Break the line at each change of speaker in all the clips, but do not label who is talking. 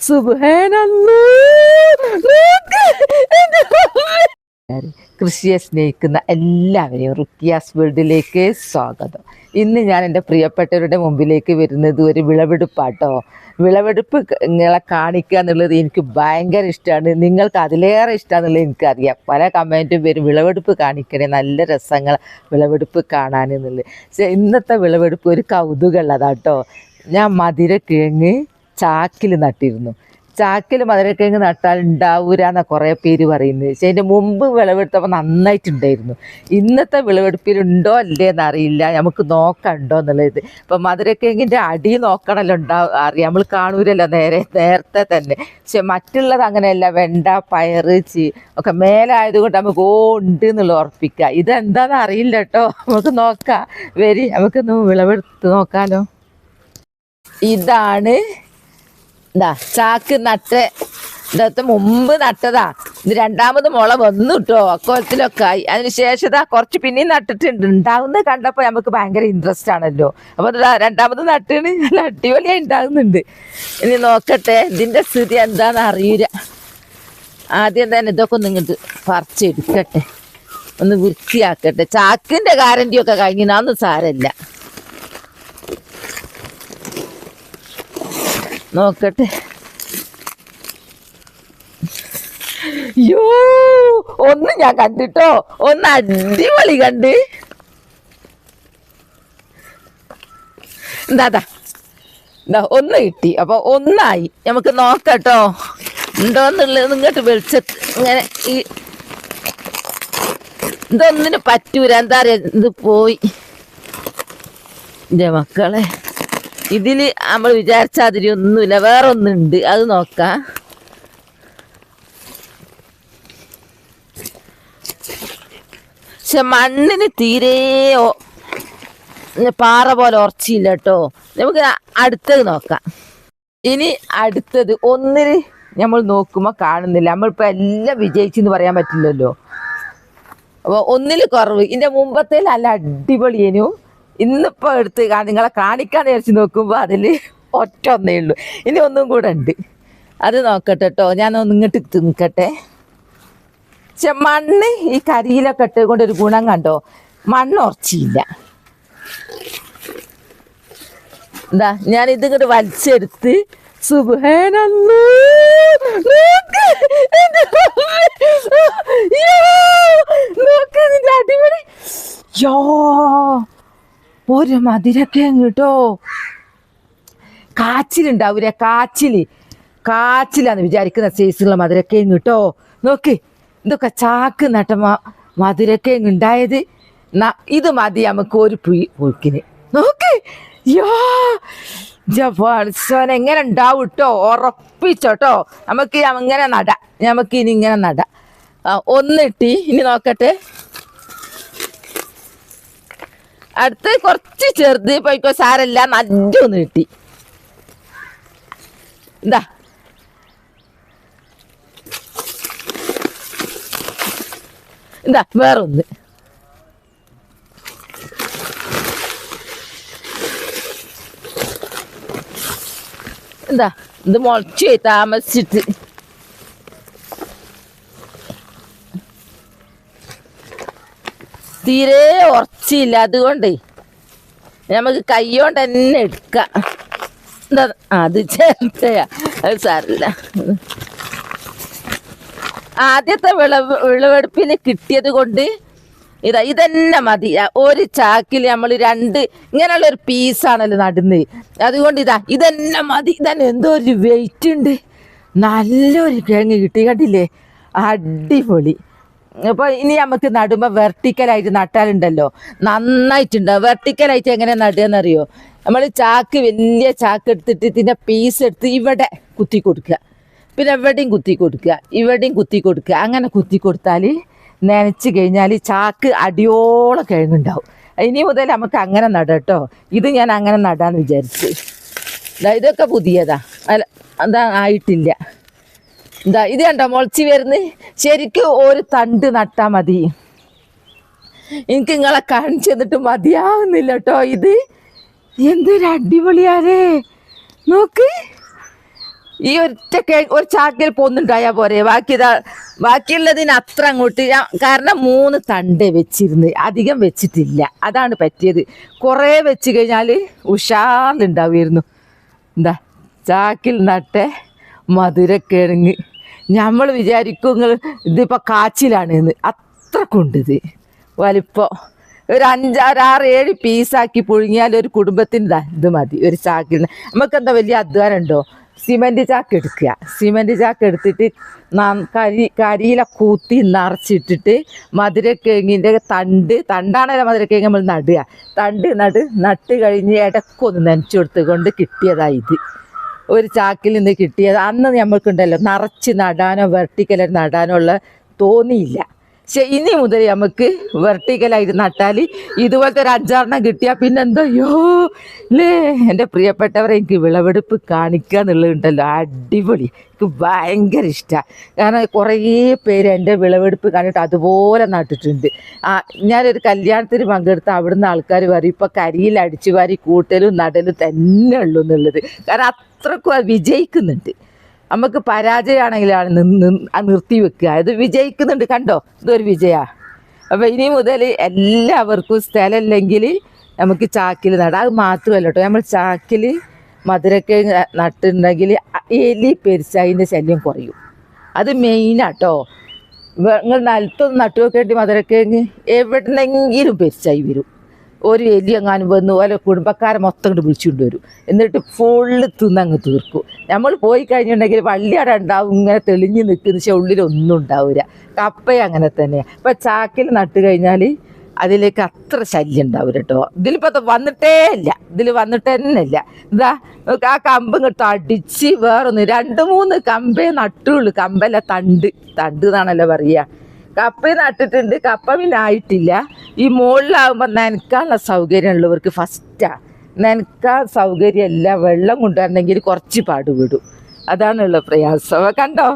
സുബാനല്ലോ കൃഷിയെ സ്നേഹിക്കുന്ന എല്ലാവരെയും റുക്കിയാസ് വേൾഡിലേക്ക് സ്വാഗതം. ഇന്ന് ഞാൻ എന്റെ പ്രിയപ്പെട്ടവരുടെ മുമ്പിലേക്ക് വരുന്നത് ഒരു വിളവെടുപ്പാട്ടോ. വിളവെടുപ്പ് നിങ്ങളെ കാണിക്കുക എന്നുള്ളത് എനിക്ക് ഭയങ്കര ഇഷ്ടമാണ്. നിങ്ങൾക്ക് അതിലേറെ ഇഷ്ടമാണെന്നുള്ളത് എനിക്കറിയാം. പല കമന്റും വരും. വിളവെടുപ്പ് കാണിക്കണേ നല്ല രസങ്ങൾ വിളവെടുപ്പ് കാണാനെന്നുള്ളത് പക്ഷേ ഇന്നത്തെ വിളവെടുപ്പ് ഒരു കൗതുകമുള്ളതാട്ടോ. ഞാൻ മധുരക്കിഴങ്ങ് ചാക്കിൽ നട്ടിരുന്നു. ചാക്കിൽ മധുരക്കിഴങ്ങ് നട്ടാൽ ഉണ്ടാവൂരാന്ന കുറേ പേര് പറയുന്നത്. പക്ഷേ അതിന്റെ മുമ്പ് വിളവെടുത്തപ്പോൾ നന്നായിട്ടുണ്ടായിരുന്നു. ഇന്നത്തെ വിളവെടുപ്പിൽ ഉണ്ടോ അല്ലേ എന്നറിയില്ല നമുക്ക് നോക്കണ്ടോ എന്നുള്ളത്. ഇപ്പം മധുരക്കിഴങ്ങിന്റെ അടി നോക്കണമല്ലോ ഉണ്ടാവും അറിയാം. നമ്മൾ കാണൂരല്ലോ നേരെ നേരത്തെ തന്നെ. പക്ഷെ മറ്റുള്ളത് അങ്ങനെയല്ല. വെണ്ട പയറ് ചീ ഒക്കെ മേലായതുകൊണ്ട് നമുക്ക് ഓ ഉണ്ട് എന്നുള്ളത് ഉറപ്പിക്കുക. ഇതെന്താണെന്ന് അറിയില്ല കേട്ടോ. നമുക്ക് നോക്കാം. വരി നമുക്കൊന്ന് വിളവെടുത്ത് നോക്കാമല്ലോ ഇതാണ് ഇതാ ചാക്ക് നട്ട് ഇതത്തെ മുമ്പ് നട്ടതാ. ഇത് രണ്ടാമത് മുള വന്നു കേട്ടോ അക്കോലത്തിലൊക്കെ ആയി. അതിന് ശേഷം ഇതാ കുറച്ച് പിന്നെയും നട്ടിട്ടുണ്ട്. ഉണ്ടാവുന്നത് കണ്ടപ്പോൾ നമുക്ക് ഭയങ്കര ഇൻട്രസ്റ്റ് ആണല്ലോ. അപ്പോൾ ഇതാ രണ്ടാമത് നട്ടിന് നല്ല അടിപൊളിയായി ഉണ്ടാകുന്നുണ്ട് ഇനി നോക്കട്ടെ ഇതിന്റെ സ്ഥിതി എന്താണെന്ന് അറിയില്ല ആദ്യം തന്നെ ഇതൊക്കെ ഒന്ന് ഇങ്ങോട്ട് പറിച്ചെടുക്കട്ടെ. ഒന്ന് വൃത്തിയാക്കട്ടെ. ചാക്കിന്റെ ഗ്യാരണ്ടിയൊക്കെ കഴിഞ്ഞാൽ അതൊന്നും സാരമില്ല. നോക്കട്ടെ. യോ ഒന്ന് ഞാൻ കണ്ടിട്ടോ? ഒന്ന് അടിപൊളി കണ്ട്. എന്താ എന്താ ഒന്ന് കിട്ടി. അപ്പൊ ഒന്നായി. നമുക്ക് നോക്കട്ടോ. ഉണ്ടോന്നുള്ളത് ഇങ്ങോട്ട് വെളിച്ചത്ത് ഇങ്ങനെ ഈ ഇതൊന്നിന് പറ്റൂല. എന്താ പറയാ ഇത് പോയി. എന്റെ മക്കളെ. ഇതിൽ നമ്മൾ വിചാരിച്ച അതിരി ഒന്നുമില്ല. വേറെ ഒന്നുണ്ട് അത് നോക്ക. പക്ഷെ മണ്ണിന് തീരെ പാറ പോലെ ഉറച്ചില്ല കേട്ടോ. നമുക്ക് അടുത്തത് നോക്കാം. ഇനി അടുത്തത് ഒന്നിന് നമ്മൾ നോക്കുമ്പോൾ കാണുന്നില്ല. നമ്മളിപ്പോൾ എല്ലാം വിജയിച്ചെന്ന് പറയാൻ പറ്റില്ലല്ലോ. അപ്പോൾ ഒന്നിൽ കുറവ്. ഇതിന്റെ മുമ്പത്തേൽ നല്ല അടിപൊളിയേനു ഇന്നിപ്പോൾ എടുത്ത് നിങ്ങളെ കാണിക്കാൻ വിചാരിച്ച് നോക്കുമ്പോൾ അതിൽ ഒറ്റ ഒന്നേ ഉള്ളൂ. ഇനി ഒന്നും കൂടെ ഉണ്ട്. അത് നോക്കട്ടെ കേട്ടോ ഞാൻ ഒന്ന് ഇങ്ങോട്ട് നിൽക്കട്ടെ പക്ഷെ മണ്ണ് ഈ കരിയിലൊക്കെ ഇട്ട് കൊണ്ട് ഒരു ഗുണം കണ്ടോ? മണ്ണ് ഉറച്ചില്ല എന്താ ഞാൻ ഇത് ഇങ്ങോട്ട് വലിച്ചെടുത്ത് സുബേനല്ലോ നോക്ക് അടിപൊളി യോ ഒരു മധുരൊക്കെ കേട്ടോ കാച്ചിലുണ്ടാവൂലേ കാച്ചിൽ. കാച്ചിലാന്ന് വിചാരിക്കുന്ന സൈസുള്ള മധുരക്കേങ്ങ് കേട്ടോ നോക്ക് ഇതൊക്കെ ചാക്ക് നട്ട മ- മധുരക്കേങ്ങ് ഉണ്ടായത് ഇത് മതി നമുക്ക് ഒരു പുയി പൂക്കിന് നോക്ക് ജപ്പാൻ എങ്ങനെ ഉണ്ടാവും കേട്ടോ ഉറപ്പിച്ചോട്ടോ നമുക്ക് അങ്ങനെ നട നമുക്ക് ഇനി ഇങ്ങനെ നട. ഒന്നിട്ടി ഇനി നോക്കട്ടെ. അടുത്ത് കുറച്ച് ചെറുത് പോയിക്കോ. സാരല്ല നല്ലൊന്ന് കിട്ടി. എന്താ എന്താ വേറൊന്ന്. എന്താ ഇത് മുളച്ചു താമസിച്ചിട്ട്. തീരെ ഉറച്ചില്ല. അതുകൊണ്ടേ നമുക്ക് കൈകൊണ്ട് തന്നെ എടുക്കാം. എന്താ അത് ചേർത്തയാ അത് സാറില്ല ആദ്യത്തെ വിളവ് വിളവെടുപ്പിന് കിട്ടിയത് കൊണ്ട് ഇതാ ഇതന്നെ മതി. ഒരു ചാക്കിൽ നമ്മൾ രണ്ട് ഇങ്ങനെയുള്ള ഒരു പീസാണല്ലോ നടുന്നത്. അതുകൊണ്ട് ഇതാ ഇതന്നെ മതി. ഇതന്നെ എന്തോ ഒരു വെയിറ്റ് ഉണ്ട്. നല്ലൊരു കിഴങ്ങ് കിട്ടി. കണ്ടില്ലേ? അടിപൊളി. അപ്പോൾ ഇനി നമുക്ക് നടുമ്പോ വെർട്ടിക്കലായിട്ട് നട്ടാലുണ്ടല്ലോ. വെർട്ടിക്കൽ വെർട്ടിക്കലായിട്ട് എങ്ങനെ നടുകയെന്നറിയോ? നമ്മൾ ചാക്ക് വലിയ ചാക്ക് എടുത്തിട്ട് ഇതിന്റെ പീസ് എടുത്ത് ഇവിടെ കുത്തി കൊടുക്കുക. പിന്നെ എവിടെയും കുത്തി കൊടുക്കുക. ഇവിടെയും കുത്തി കൊടുക്കുക. അങ്ങനെ കുത്തി കൊടുത്താൽ നനച്ച് കഴിഞ്ഞാൽ ചാക്ക് അടിയോളം കിഴങ്ങുണ്ടാവും. ഇനി മുതൽ നമുക്ക് അങ്ങനെ നടട്ടോ ഇത് ഞാൻ അങ്ങനെ നടാന്ന് വിചാരിച്ചു. ഇതൊക്കെ പുതിയതാ. അല്ല അതാ ആയിട്ടില്ല. എന്താ ഇത് കണ്ടോ മുളച്ച് വരുന്ന്? ശരിക്കും ഒരു തണ്ട് നട്ടാ മതി. എനിക്ക് നിങ്ങളെ കാണിച്ചു തന്നിട്ട് മതിയാവുന്നില്ല കേട്ടോ ഇത്. എന്തൊരു അടിപൊളിയാരേ. നോക്ക്. ഈ ഒറ്റ ഒരു ചാക്കിൽ പോന്നുണ്ടായാ പോരെ. ബാക്കി ബാക്കിയുള്ളതിന് അത്ര അങ്ങോട്ട് ഞാൻ- കാരണം മൂന്ന് തണ്ട് വെച്ചിരുന്ന് അധികം വെച്ചിട്ടില്ല. അതാണ് പറ്റിയത്. കുറേ വെച്ച് കഴിഞ്ഞാൽ ഉഷാറിലുണ്ടാവുമായിരുന്നു. എന്താ ചാക്കിൽ നട്ടെ മധുരക്കിഴങ്ങ്. നമ്മൾ വിചാരിക്കും നിങ്ങൾ ഇതിപ്പോൾ കാച്ചിലാണ് എന്ന് അത്രക്കുണ്ട് ഇത് വലിപ്പം. ഒരു അഞ്ചാറ് ആറ് ഏഴ് പീസാക്കി പുഴുങ്ങിയാൽ ഒരു കുടുംബത്തിന്റെ ഇതാ മതി. ഒരു ചാക്കിൽ നമുക്ക് എന്താ വലിയ അധ്വാനം ഉണ്ടോ ചാക്ക് എടുക്കുക. സിമെന്റ് ചാക്ക് എടുത്തിട്ട് കരി കരിയില കൂത്തി നിറച്ചിട്ടിട്ട് മധുരക്കിഴങ്ങിന്റെ തണ്ട് തണ്ടാണല്ലോ മധുരക്കിഴങ്ങ് നമ്മൾ നടുക. തണ്ട് നട് നട്ട് കഴിഞ്ഞ് ഇടക്കൊന്ന് നനച്ചു കൊടുത്തുകൊണ്ട് കിട്ടിയതായി ഇത്. ഒരു ചാക്കിൽ നിന്ന് കിട്ടിയത്. അന്ന് നമ്മൾക്കുണ്ടല്ലോ നിറച്ച് നടാനോ വെർട്ടിക്കലായിട്ട് നടാനോ ഉള്ള തോന്നിയില്ല. പക്ഷെ ഇനി മുതൽ നമുക്ക് വെർട്ടിക്കലായിട്ട് നട്ടാൽ ഇതുപോലത്തെ ഒരു അഞ്ചാറിനെ കിട്ടിയാൽ പിന്നെ എന്തോയോ അല്ലേ എന്റെ പ്രിയപ്പെട്ടവരെ എനിക്ക് വിളവെടുപ്പ് കാണിക്കുക എന്നുള്ളതുണ്ടല്ലോ അടിപൊളി. എനിക്ക് ഭയങ്കര ഇഷ്ടമാണ് കാരണം കുറേ പേര് എന്റെ വിളവെടുപ്പ് കണ്ടിട്ട് അതുപോലെ നട്ടിട്ടുണ്ട്. ആ ഞാനൊരു കല്യാണത്തിന് പങ്കെടുത്ത അവിടുന്ന് ആൾക്കാർ പറയും ഇപ്പോൾ കരിയിൽ അടിച്ചു വാരി കൂട്ടലും നടലും തന്നെ ഉള്ളൂ എന്നുള്ളത്. കാരണം അത്രക്കും അത് വിജയിക്കുന്നുണ്ട്. നമുക്ക് പരാജയമാണെങ്കിലാണ് നിർത്തി വെക്കുക. ഇത് വിജയിക്കുന്നുണ്ട്. കണ്ടോ? ഇതൊരു വിജയ. അപ്പോൾ ഇനി മുതൽ എല്ലാവർക്കും സ്ഥലമില്ലെങ്കിൽ നമുക്ക് ചാക്കിൽ നടാം. അത് മാത്രമല്ല കേട്ടോ നമ്മൾ ചാക്കിൽ മധുരക്ക നട്ടുണ്ടെങ്കിൽ എലി പെരിച്ചായിന്റെ ശല്യം കുറയും. അത് മെയിനാട്ടോ നിങ്ങൾ നിലത്തൊന്ന് നട്ടു വെക്കേണ്ടി മധുരക്കിഴങ്ങ് എവിടെന്നെങ്കിലും പെരിച്ചായി വരും. ഒരു എലി അങ്ങാനും വന്ന് ഓരോ കുടുംബക്കാരെ മൊത്തം ഇങ്ങോട്ട് വിളിച്ചുകൊണ്ട് വരും. എന്നിട്ട് ഫുള്ള് തിന്നങ്ങ് തീർക്കും. നമ്മൾ പോയി കഴിഞ്ഞിട്ടുണ്ടെങ്കിൽ വള്ളിയട ഉണ്ടാവും ഇങ്ങനെ തെളിഞ്ഞ് നിൽക്കുന്ന പക്ഷെ ഉള്ളിലൊന്നും ഉണ്ടാവില്ല കപ്പ അങ്ങനെ തന്നെയാണ് ഇപ്പം ചാക്കിൽ നട്ട് കഴിഞ്ഞാൽ അതിലേക്ക് അത്ര ശല്യം ഉണ്ടാവില്ല കേട്ടോ. ഇതിലിപ്പോൾ വന്നിട്ടേ ഇല്ല. ഇതിൽ വന്നിട്ട് തന്നെ ഇല്ല. ഇതാ നമുക്ക് ആ കമ്പ് ഇങ്ങോട്ട് അടിച്ച് വേറൊന്ന് രണ്ട് മൂന്ന് കമ്പേ നട്ടുള്ളൂ. കമ്പല്ല തണ്ട്. തണ്ട് എന്നാണല്ലോ പറയുക. കപ്പ നട്ടിട്ടുണ്ട്. കപ്പ പിന്നെ ആയിട്ടില്ല. ഈ മുകളിലാവുമ്പോൾ നനക്കാനുള്ള സൗകര്യം ഉള്ളവർക്ക് ഫസ്റ്റാ നനക്കാൻ സൗകര്യമല്ല. വെള്ളം കൊണ്ടുവരണമെങ്കിൽ കുറച്ച് പാടുപെടും. അതാണുള്ള പ്രയാസം. കണ്ടോ?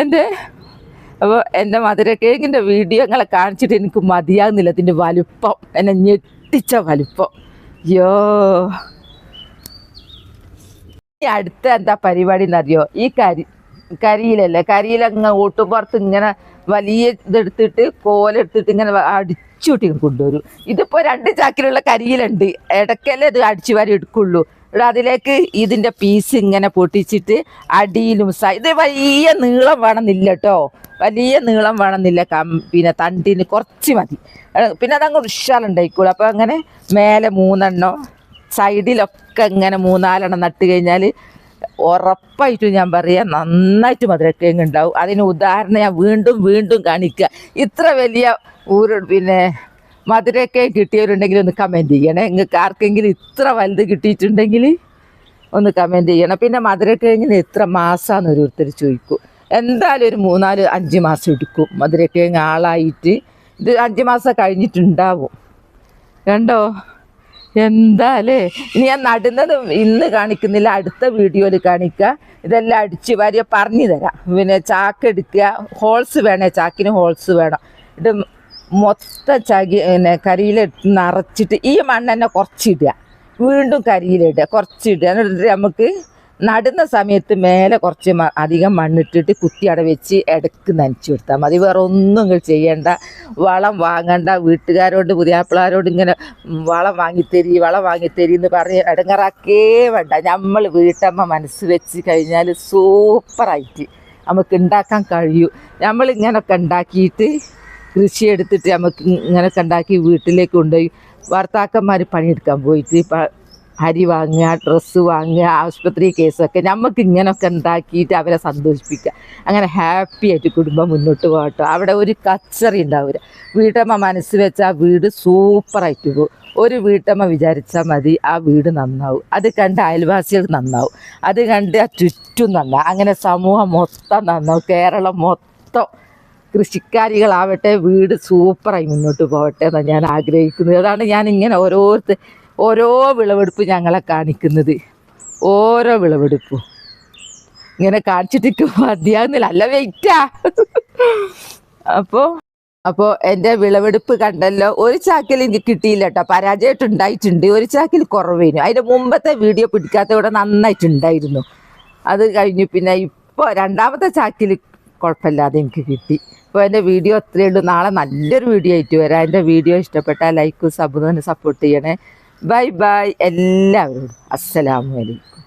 എന്റെ അപ്പോൾ എന്റെ മധുരക്കേക്കിന്റെ വീഡിയോങ്ങളെ കാണിച്ചിട്ട് എനിക്ക് മതിയാകുന്നില്ല അതിന്റെ വലുപ്പം. എന്നെ ഞെട്ടിച്ച വലുപ്പം. യോ ഈ അടുത്ത എന്താ പരിപാടി എന്നറിയോ? ഈ കരി കരിയിലല്ലേ? കരിയിലങ്ങ് ഓട്ടുപുറത്ത് ഇങ്ങനെ വലിയ ഇതെടുത്തിട്ട് കോലെടുത്തിട്ട് ഇങ്ങനെ അടിച്ചുകൂട്ടി കൊണ്ടുവരും. ഇതിപ്പോൾ രണ്ട് ചാക്കിലുള്ള കരിയിലുണ്ട്. ഇടയ്ക്കല്ലേ ഇത് അടിച്ചു വാരി എടുക്കുള്ളൂ. ഇവിടെ അതിലേക്ക് ഇതിന്റെ പീസ് ഇങ്ങനെ പൊട്ടിച്ചിട്ട് അടിയിലും ഇത് വലിയ നീളം വേണമെന്നില്ല കേട്ടോ വലിയ നീളം വേണമെന്നില്ല കം പിന്നെ തണ്ടിന് കുറച്ച് മതി. പിന്നെ അതങ്ങ് ഉഷാറുണ്ടായിക്കോളും അപ്പോൾ അങ്ങനെ മേലെ മൂന്നെണ്ണം സൈഡിലൊക്കെ ഇങ്ങനെ മൂന്നാലെണ്ണം നട്ട് കഴിഞ്ഞാൽ ഉറപ്പായിട്ടും ഞാൻ പറയാം നന്നായിട്ട് മധുരക്കിഴങ്ങ് ഉണ്ടാവും. അതിന് ഉദാഹരണം ഞാൻ വീണ്ടും വീണ്ടും കാണിക്കുക ഇത്ര വലിയ ഊര് പിന്നെ മധുരക്കിഴങ്ങ് കിട്ടിയവരുണ്ടെങ്കിൽ ഒന്ന് കമന്റ് ചെയ്യണേ. നിങ്ങൾക്ക് ആർക്കെങ്കിലും ഇത്ര വലുത് കിട്ടിയിട്ടുണ്ടെങ്കിൽ ഒന്ന് കമന്റ് ചെയ്യണം. പിന്നെ മധുരക്കിഴങ്ങിന് എത്ര മാസമാണെന്ന് ഓരോരുത്തർ ചോദിക്കും. എന്തായാലും ഒരു മൂന്നാൽ അഞ്ച് മാസം എടുക്കും മധുരക്കിഴങ്ങ് ആളായിട്ട്. ഇത് അഞ്ച് മാസം കഴിഞ്ഞിട്ടുണ്ടാവും. കണ്ടോ? എന്താലേ? ഇനി ഞാൻ നടുന്നത് ഇന്ന് കാണിക്കുന്നില്ല അടുത്ത വീഡിയോയിൽ കാണിക്കുക ഇതെല്ലാം അടിച്ച് വാരിയ പറഞ്ഞു തരാം. പിന്നെ ചാക്ക് എടുക്കുക. ഹോൾസ് വേണേ ചാക്കിന് ഹോൾസ് വേണം. ഇത് മൊത്തം ചകി പിന്നെ കരിയിലെടുത്ത് നിറച്ചിട്ട് ഈ മണ്ണെന്നെ കുറച്ചിടുക. വീണ്ടും കരിയിലിടുക കുറച്ചിടുക. എന്നിട്ട് നമുക്ക് നടുന്ന സമയത്ത് മേലെ കുറച്ച് അധികം മണ്ണിട്ടിട്ട് കുത്തി അട വെച്ച് ഇടയ്ക്ക് നനച്ചു കൊടുത്താൽ മതി. വേറെ ഒന്നും നിങ്ങൾ ചെയ്യണ്ട. വളം വാങ്ങണ്ട. വീട്ടുകാരോട് പുതിയാപ്പിളാരോട് ഇങ്ങനെ വളം വാങ്ങിത്തരി വളം വാങ്ങിത്തരി എന്ന് പറഞ്ഞ് ഇടങ്ങറാക്കേ വേണ്ട. നമ്മൾ വീട്ടമ്മ മനസ്സ് വെച്ച് കഴിഞ്ഞാൽ സൂപ്പറായിട്ട് നമുക്ക് ഉണ്ടാക്കാൻ കഴിയൂ. നമ്മളിങ്ങനൊക്കെ ഉണ്ടാക്കിയിട്ട് കൃഷി എടുത്തിട്ട് നമുക്ക് ഇങ്ങനൊക്കെ ഉണ്ടാക്കി വീട്ടിലേക്ക് കൊണ്ടുപോയി ഭർത്താക്കന്മാർ പണിയെടുക്കാൻ പോയിട്ട് അരി വാങ്ങുക ഡ്രസ്സ് വാങ്ങുക ആശുപത്രി കേസൊക്കെ നമുക്ക് ഇങ്ങനെയൊക്കെ ഉണ്ടാക്കിയിട്ട് അവരെ സന്തോഷിപ്പിക്കുക അങ്ങനെ ഹാപ്പി ആയിട്ട് കുടുംബം മുന്നോട്ട് പോകട്ടോ. അവിടെ ഒരു കച്ചറി ഉണ്ടാവില്ല വീട്ടമ്മ മനസ്സ് വെച്ചാൽ വീട് സൂപ്പറായിട്ട് പോകും. ഒരു വീട്ടമ്മ വിചാരിച്ചാൽ മതി ആ വീട് നന്നാവും. അത് കണ്ട് അയൽവാസികൾ നന്നാവും. അത് കണ്ട് ആ ചുറ്റും നന്നാവും അങ്ങനെ സമൂഹം മൊത്തം നന്നാവും കേരളം മൊത്തം കൃഷിക്കാരികളാവട്ടെ വീട് സൂപ്പറായി മുന്നോട്ട് പോകട്ടെ എന്നാണ് ഞാൻ ആഗ്രഹിക്കുന്നത്. അതാണ് ഞാൻ ഇങ്ങനെ ഓരോരുത്തർ ഓരോ വിളവെടുപ്പ് ഞങ്ങളെ കാണിക്കുന്നത്. ഓരോ വിളവെടുപ്പും. ഇങ്ങനെ കാണിച്ചിട്ട് മതിയാകുന്നില്ല അല്ല വെയിറ്റാ അപ്പോ അപ്പോ എന്റെ വിളവെടുപ്പ് കണ്ടല്ലോ. ഒരു ചാക്കിൽ എനിക്ക് കിട്ടിയില്ല കേട്ടോ. പരാജയമായിട്ട് ഉണ്ടായിട്ടുണ്ട്. ഒരു ചാക്കിൽ കുറവേനു അതിന്റെ മുമ്പത്തെ വീഡിയോ പിടിക്കാത്ത ഇവിടെ നന്നായിട്ടുണ്ടായിരുന്നു അത് കഴിഞ്ഞു പിന്നെ ഇപ്പോൾ രണ്ടാമത്തെ ചാക്കിൽ കുഴപ്പമില്ലാതെ എനിക്ക് കിട്ടി. ഇപ്പോൾ എന്റെ വീഡിയോ അത്രയേ ഉള്ളൂ. നാളെ നല്ലൊരു വീഡിയോ ആയിട്ട് വരാം. എന്റെ വീഡിയോ ഇഷ്ടപ്പെട്ടാൽ ലൈക്കും സബ് തന്നെ സപ്പോർട്ട് ചെയ്യണേ. ബൈ ബൈ എല്ലാവരോടും അസ്സലാമു അലൈക്കും.